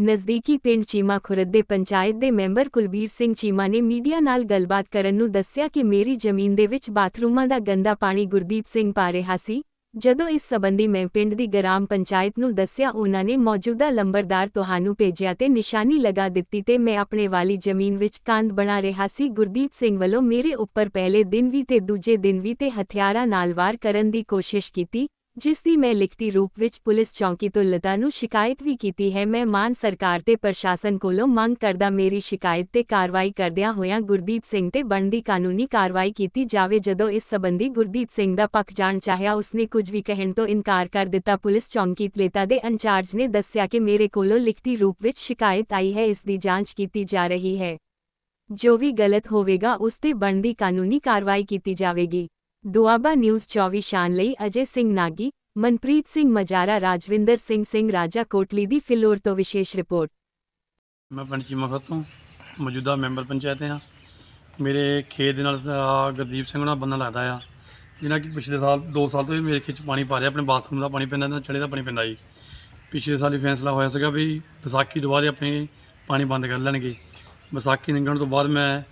ਨਜ਼ਦੀਕੀ ਪਿੰਡ ਚੀਮਾ ਖੁਰਦ ਦੇ ਪੰਚਾਇਤ ਦੇ ਮੈਂਬਰ ਕੁਲਬੀਰ ਸਿੰਘ ਚੀਮਾ ਨੇ ਮੀਡੀਆ ਨਾਲ ਗੱਲਬਾਤ ਕਰਨ ਨੂੰ ਦੱਸਿਆ ਕਿ ਮੇਰੀ ਜ਼ਮੀਨ ਦੇ ਵਿੱਚ ਬਾਥਰੂਮਾਂ ਦਾ ਗੰਦਾ ਪਾਣੀ ਗੁਰਦੀਪ ਸਿੰਘ ਪਾ ਰਿਹਾ ਸੀ। ਜਦੋਂ ਇਸ ਸਬੰਧੀ ਮੈਂ ਪਿੰਡ ਦੀ ਗ੍ਰਾਮ ਪੰਚਾਇਤ ਨੂੰ ਦੱਸਿਆ, ਉਹਨਾਂ ਨੇ ਮੌਜੂਦਾ ਲੰਬਰਦਾਰ ਤੁਹਾਨੂੰ ਭੇਜਿਆ ਤੇ ਨਿਸ਼ਾਨੀ ਲਗਾ ਦਿੱਤੀ ਤੇ ਮੈਂ ਆਪਣੇ ਵਾਲੀ ਜ਼ਮੀਨ ਵਿੱਚ ਕੰਧ ਬਣਾ ਰਿਹਾ ਸੀ। ਗੁਰਦੀਪ ਸਿੰਘ ਵੱਲੋਂ ਮੇਰੇ ਉੱਪਰ ਪਹਿਲੇ ਦਿਨ ਵੀ ਤੇ ਦੂਜੇ ਦਿਨ ਵੀ ਤੇ ਹਥਿਆਰਾਂ ਨਾਲ ਵਾਰ ਕਰਨ ਦੀ ਕੋਸ਼ਿਸ਼ ਕੀਤੀ। ਜਿਸ ਦੀ ਮੈਂ ਲਿਖਤੀ ਰੂਪ ਵਿੱਚ ਪੁਲਿਸ ਚੌਂਕੀ ਤੋਂ ਲਤਾ ਨੂੰ ਸ਼ਿਕਾਇਤ ਵੀ ਕੀਤੀ ਹੈ, ਮੈਂ ਮਾਨ ਸਰਕਾਰ ਤੇ ਪ੍ਰਸ਼ਾਸਨ ਕੋਲੋਂ ਮੰਗ ਕਰਦਾ ਮੇਰੀ ਸ਼ਿਕਾਇਤ ਤੇ ਕਾਰਵਾਈ ਕਰਦਿਆਂ ਹੋਇਆਂ ਗੁਰਦੀਪ ਸਿੰਘ ਤੇ ਬਣਦੀ ਕਾਨੂੰਨੀ ਕਾਰਵਾਈ ਕੀਤੀ ਜਾਵੇ, ਜਦੋਂ ਇਸ ਸਬੰਧੀ ਗੁਰਦੀਪ ਸਿੰਘ ਦਾ ਪੱਖ ਜਾਣ ਚਾਹਿਆ, ਉਸਨੇ ਕੁਝ ਵੀ ਕਹਿਣ ਤੋਂ ਇਨਕਾਰ ਕਰ ਦਿੱਤਾ। ਪੁਲਿਸ ਚੌਂਕੀ ਤਲੇਤਾ ਦੇ ਇੰਚਾਰਜ ਨੇ ਦੱਸਿਆ ਕਿ ਮੇਰੇ ਕੋਲੋਂ ਲਿਖਤੀ ਰੂਪ ਵਿੱਚ ਸ਼ਿਕਾਇਤ ਆਈ ਹੈ, ਇਸ ਦੀ ਜਾਂਚ ਕੀਤੀ ਜਾ ਰਹੀ ਹੈ। ਜੋ ਵੀ ਗਲਤ ਹੋਵੇਗਾ, ਉਸ ਤੇ ਬਣਦੀ ਕਾਨੂੰਨੀ ਕਾਰਵਾਈ ਕੀਤੀ ਜਾਵੇਗੀ। ਦੁਆਬਾ ਨਿਊਜ਼ 24 ਸ਼ਾਨ ਲਈ ਅਜੇ ਸਿੰਘ ਨਾਗੀ ਮਨਪ੍ਰੀਤ ਸਿੰਘ ਮਜਾਰਾ ਰਾਜਵਿੰਦਰ ਸਿੰਘ ਸਿੰਘ ਰਾਜਾ ਕੋਟਲੀ ਦੀ ਫਿਲੌਰ ਤੋਂ ਵਿਸ਼ੇਸ਼ ਰਿਪੋਰਟ। ਮੈਂ ਪਿੰਡ ਚੀਮਾ ਤੋਂ ਮੌਜੂਦਾ ਮੈਂਬਰ ਪੰਚਾਇਤ ਹਾਂ। ਮੇਰੇ ਖੇਤ ਦੇ ਨਾਲ ਅਹ, ਗੁਰਦੀਪ ਸਿੰਘ ਨਾਲ ਬੰਨਾ ਲੱਗਦਾ ਆ। ਜਿਹਨਾਂ ਕਿ ਪਿਛਲੇ ਸਾਲ 2 ਸਾਲ ਤੋਂ ਹੀ ਮੇਰੇ ਖੇਤ 'ਚ ਪਾਣੀ ਪਾ ਰਿਹਾ ਆਪਣੇ ਬਾਥਰੂਮ ਦਾ ਪਾਣੀ ਪੈਂਦਾ ਤੇ ਚੜੇ ਦਾ ਪਾਣੀ ਪੈਂਦਾ ਜੀ। ਪਿਛਲੇ ਸਾਲ ਹੀ ਫੈਸਲਾ ਹੋਇਆ ਸੀਗਾ ਵੀ ਵਿਸਾਖੀ ਤੋਂ ਬਾਅਦ ਇਹ ਆਪਣੇ ਪਾਣੀ ਬੰਦ ਕਰ ਲੈਣਗੇ। ਵਿਸਾਖੀ ਲੰਘਣ ਤੋਂ ਬਾਅਦ ਮੈਂ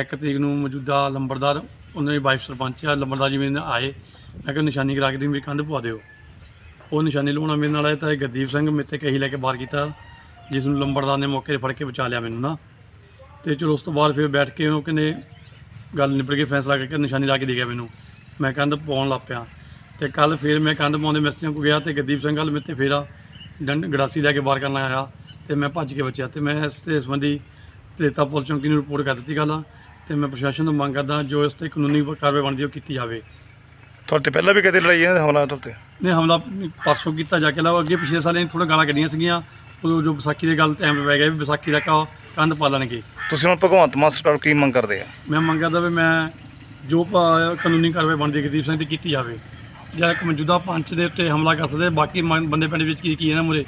ਇੱਕ ਤਰੀਕ ਨੂੰ ਮੌਜੂਦਾ ਲੰਬੜਦਾਰ ਉਹਨਾਂ ਦੀ ਵਾਈਫ ਸਰਪੰਚ ਆ ਲੰਬੜਦਾਰ ਜੀ ਮੇਰੇ ਨਾਲ ਆਏ। ਮੈਂ ਕਿਹਾ ਨਿਸ਼ਾਨੀ ਕਰਾ ਕੇ ਤੁਸੀਂ ਮੇਰੀ ਕੰਧ ਪਵਾ ਦਿਓ। ਉਹ ਨਿਸ਼ਾਨੀ ਲਵਾਉਣਾ ਮੇਰੇ ਨਾਲ ਆਇਆ ਤਾਂ ਇਹ ਗੁਰਦੀਪ ਸਿੰਘ ਮੇਰੇ ਤੇ ਕਹੀ ਲੈ ਕੇ ਬਾਹਰ ਕੀਤਾ, ਜਿਸ ਨੂੰ ਲੰਬੜਦਾਰ ਨੇ ਮੌਕੇ 'ਤੇ ਫੜ ਕੇ ਬਚਾ ਲਿਆ ਮੈਨੂੰ ਨਾ। ਤੇ ਚਲੋ ਉਸ ਤੋਂ ਬਾਅਦ ਫਿਰ ਬੈਠ ਕੇ ਉਹ ਕਹਿੰਦੇ ਗੱਲ ਨਿਬੜ ਕੇ ਫੈਸਲਾ ਕਰਕੇ ਨਿਸ਼ਾਨੀ ਲਾ ਕੇ ਦੇ ਗਿਆ ਮੈਨੂੰ। ਮੈਂ ਕੰਧ ਪਾਉਣ ਲੱਗ ਪਿਆ। ਤੇ ਕੱਲ ਫਿਰ ਮੈਂ ਕੰਧ ਪਾਉਂਦੇ ਮਿਸਤਰੀਆਂ ਕੋਲ ਗਿਆ ਤੇ ਗੁਰਦੀਪ ਸਿੰਘ ਗੱਲ ਮੇਰੇ ਤੇ ਫੇਰਾ ਡੰਡ ਗੜਾਸੀ ਲੈ ਕੇ ਬਾਹਰ ਕਰਨ ਆਇਆ। ਤੇ ਮੈਂ ਭੱਜ ਕੇ ਬਚਿਆ ਤੇ ਮੈਂ ਇਸ ਤੇ ਸੰਬੰਧੀ ਤ੍ਰੇਤਾ ਪੁਲਿਸ ਚੌਂਕੀ ਨੂੰ ਰਿਪੋਰਟ ਕਰ ਦਿੱਤੀ ਗੱਲ। ਤੇ ਮੈਂ ਪ੍ਰਸ਼ਾਸਨ ਤੋਂ ਮੰਗ ਕਰਦਾ ਜੋ ਇਸ ਤੇ ਕਾਨੂੰਨੀ ਕਾਰਵਾਈ ਬਣਦੀ ਹੈ ਉਹ ਕੀਤੀ ਜਾਵੇ। ਤੁਹਾਡੇ ਤੇ ਪਹਿਲਾਂ ਵੀ ਕਦੇ ਲੜਾਈ ਹੈ ਹਮਲਾ ਤੁਹਾਡੇ ਤੇ? ਨੇ ਹਮਲਾ ਪਰਸੋਂ ਕੀਤਾ ਜਾ ਕੇ ਲਾ ਅੱਗੇ ਪਿਛਲੇ ਸਾਲੇ ਥੋੜਾ ਗਾਲਾਂ ਕੱਢੀਆਂ ਸੀਗੀਆਂ। ਉਹ ਜੋ ਵਿਸਾਖੀ ਦੇ ਗੱਲ ਟਾਈਮ ਪੈ ਗਿਆ ਵੀ ਵਿਸਾਖੀ ਦਾ ਕਾ ਕੰਧ ਪਾ ਲੈਣਗੇ। ਤੁਸੀਂ ਹੁਣ ਭਗਵੰਤ ਮਾਨ ਸਰਕਾਰ ਕੀ ਮੰਗ ਕਰਦੇ ਆ? ਮੈਂ ਮੰਗਦਾ ਵੀ ਮੈਂ ਜੋ ਪ- ਕਾਨੂੰਨੀ ਕਾਰਵਾਈ ਬਣਦੀ ਹੈ ਗੁਰਦੀਪ ਸਿੰਘ ਦੀ ਕੀਤੀ ਜਾਵੇ। ਜਾਂ ਇੱਕ ਮੌਜੂਦਾ ਪੰਚ ਦੇ ਉੱਤੇ ਹਮਲਾ ਕਰ ਸਕਦੇ ਬਾਕੀ ਬੰਦੇ ਪਿੰਡ ਵਿੱਚ ਕੀ ਕੀ ਇਹਨਾਂ ਮੁਰੇ